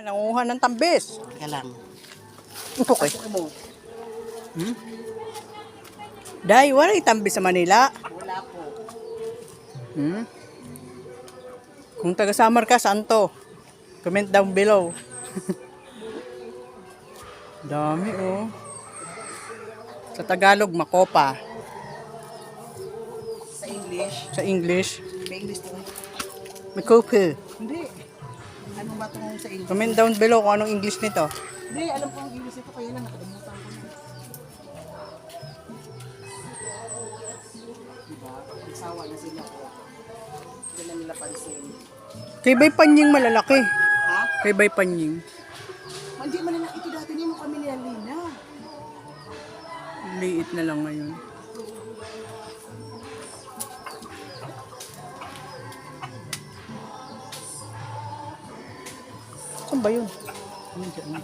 Ay, nanguha ng tambis. Teka lang. Ito. Ano mo? Hmm? Day, wala tambis sa Manila. Wala po. Hmm? Kung taga Samar ka, saan to? Comment down below. Dami oh. Sa Tagalog, makopa. Sa English. Sa English, May English to. makopa. Ano itong sa English? Comment down below kung anong English nito. Hindi, alam ko ang English ito. Kaya lang nakalimutan ko na. Diba? Nagsawa na sila. Hindi na nila pansin. Kay Bay Panying malalaki. Ha? Kay Bay Panying. Hindi man na ito dati niyo kami ni Alina. Liit na lang ngayon. Saan ba yun? Ano dyan?